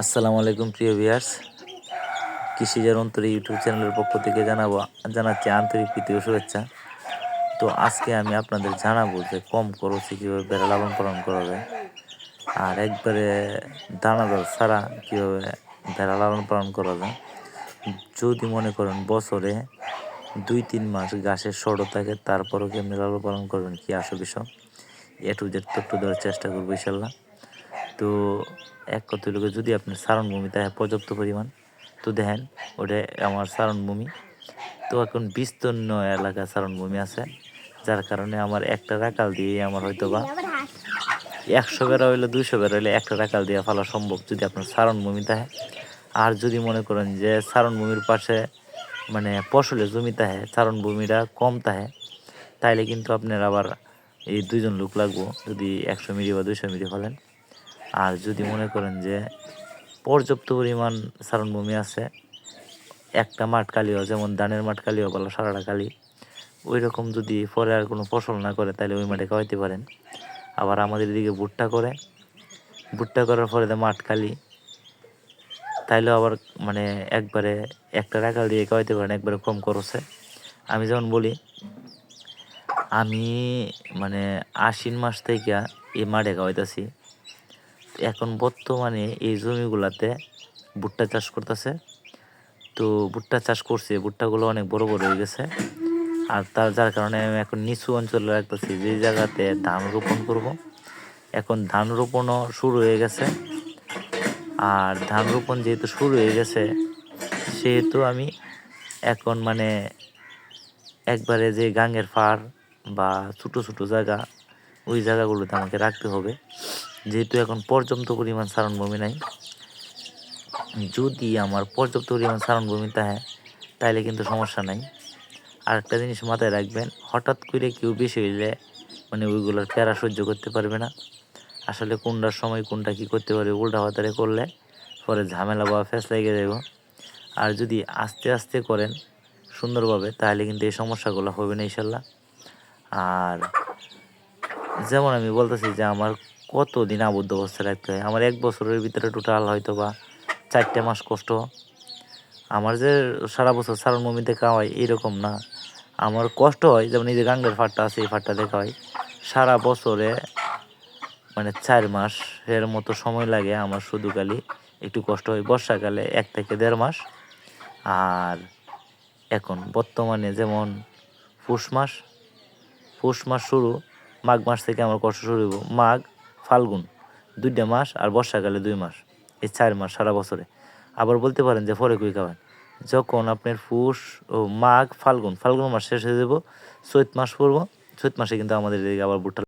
আসসালামু আলাইকুম, প্রিয় ভিয়ার্স কৃষিজার অন্তরে ইউটিউব চ্যানেলের পক্ষ থেকে জানাব, জানাচ্ছি আন্তরিক প্রীতি শুভেচ্ছা। তো আজকে আমি আপনাদের জানাব যে কম খরচে কীভাবে বেড়া লালন পালন করা যায়, আর একবারে দানাদার ছাড়া কীভাবে বেড়া লালন পালন করা যায়। যদি মনে করেন বছরে দুই তিন মাস ঘাসের সড়ো থাকে, তারপরও কেমনি লালন পালন করবেন কি আসো বিষয়? এ টু জেড দেওয়ার চেষ্টা করব ইনশাল্লাহ। তো এক কথা লোকে যদি আপনার সারণভূমি থাকে পর্যাপ্ত পরিমাণ, তো দেখেন ওটা আমার সারণভূমি তো এখন বিস্তীর্ণ এলাকা সারণভূমি আছে, যার কারণে আমার একটা রাকাল দিয়ে আমার হয়তো বা একশো বেড়া হইলে দুইশো বেড়া হইলে একটা রাকাল দিয়ে ফেলা সম্ভব যদি আপনার সারণভূমি থাকে আর যদি মনে করেন যে সারণভূমির পাশে মানে ফসলের জমি থাকে সারণভূমিটা কম থাকে, তাইলে কিন্তু আপনার আবার এই দুইজন লোক লাগবো যদি একশো মিলি বা দুইশো মিলি ফেলেন। আর যদি মনে করেন যে পর্যাপ্ত পরিমাণ সারণভূমি আছে, একটা মাঠ কালিও যেমন ধানের মাঠ কালিও বলো সারাটা কালি ওই রকম যদি পরে আর কোনো ফসল না করে, তাহলে ওই মাঠে খাওয়াইতে পারেন। আবার আমাদের এদিকে ভুট্টা করে, ভুট্টা করার পরে মাঠ কালি তাইলেও আবার মানে একবারে একটা রাখাল দিয়ে খাওয়াইতে পারেন, একবারে কম খরচে। আমি যেমন বলি, আমি মানে আশ্বিন মাস থেকে এই মাঠে খাওয়াইতেছি। এখন বর্তমানে এই জমিগুলাতে ভুট্টা চাষ করতেছে। তো ভুট্টা চাষ করছে, ভুট্টাগুলো অনেক বড় বড় হয়ে গেছে। আর তার, যার কারণে আমি এখন নিচু অঞ্চলে রাখতেছি, যে জায়গাতে ধান রোপণ করব। এখন ধান রোপণও শুরু হয়ে গেছে। আর ধান রোপণ যেহেতু শুরু হয়ে গেছে, সেহেতু আমি এখন মানে একবারে যে গাঙের ফার বা ছোটো ছোটো জায়গা, ওই জায়গাগুলোতে আমাকে রাখতে হবে। যেহেতু এখন পর্যাপ্ত পরিমাণ সারণভূমি নাই, যদি আমার পর্যাপ্ত পরিমাণ সারণভূমি থাকে তাহলে কিন্তু সমস্যা নাই। আর একটা জিনিস মাথায় রাখবেন, হঠাৎ করে কেউ বেশি হইলে মানে ওইগুলোর প্যারা সহ্য করতে পারবে না। আসলে কোনটার সময়, কোনটা কি করতে পারবে, উল্টা হাতারে করলে পরে ঝামেলা বা ফেস লেগে যাব আর যদি আস্তে আস্তে করেন সুন্দরভাবে তাহলে কিন্তু এই সমস্যাগুলো হবে না, ইনশাল্লাহ। আর যেমন আমি বলতেছি যে আমার কত দিন আবদ্ধ অবস্থায় রাখতে হয়? আমার এক বছরের ভিতরে টোটাল হয়তো বা চারটে মাস কষ্ট। আমার যে সারা বছর সারা মমিতে খাওয়াই এইরকম না। আমার কষ্ট হয়, যেমন এই যে গাঙ্গের ফাটটা আছে, এই ফাটটা দেখা হয়। সারা বছরে মানে চার মাস এর মতো সময় লাগে আমার শুধু একটু কষ্ট হয়। বর্ষাকালে এক থেকে দেড় মাস। আর এখন বর্তমানে যেমন পুষ মাস পুষ মাস শুরু, মাঘ মাস থেকে আমার কষ্ট শুরু মাঘ ফাল্গুন, দুইটা মাস আর বর্ষাকালে দুই মাস, এই চার মাস সারা বছরে। আবার বলতে পারেন যে পরে কুই খাবেন যখন আপনার পুষ ও মাঘ ফাল্গুন ফাল্গুন মাস শেষ হয়ে যাব, চৈত মাস পড়ব, চৈত মাসে কিন্তু আমাদের এদিকে আবার ভুট্টা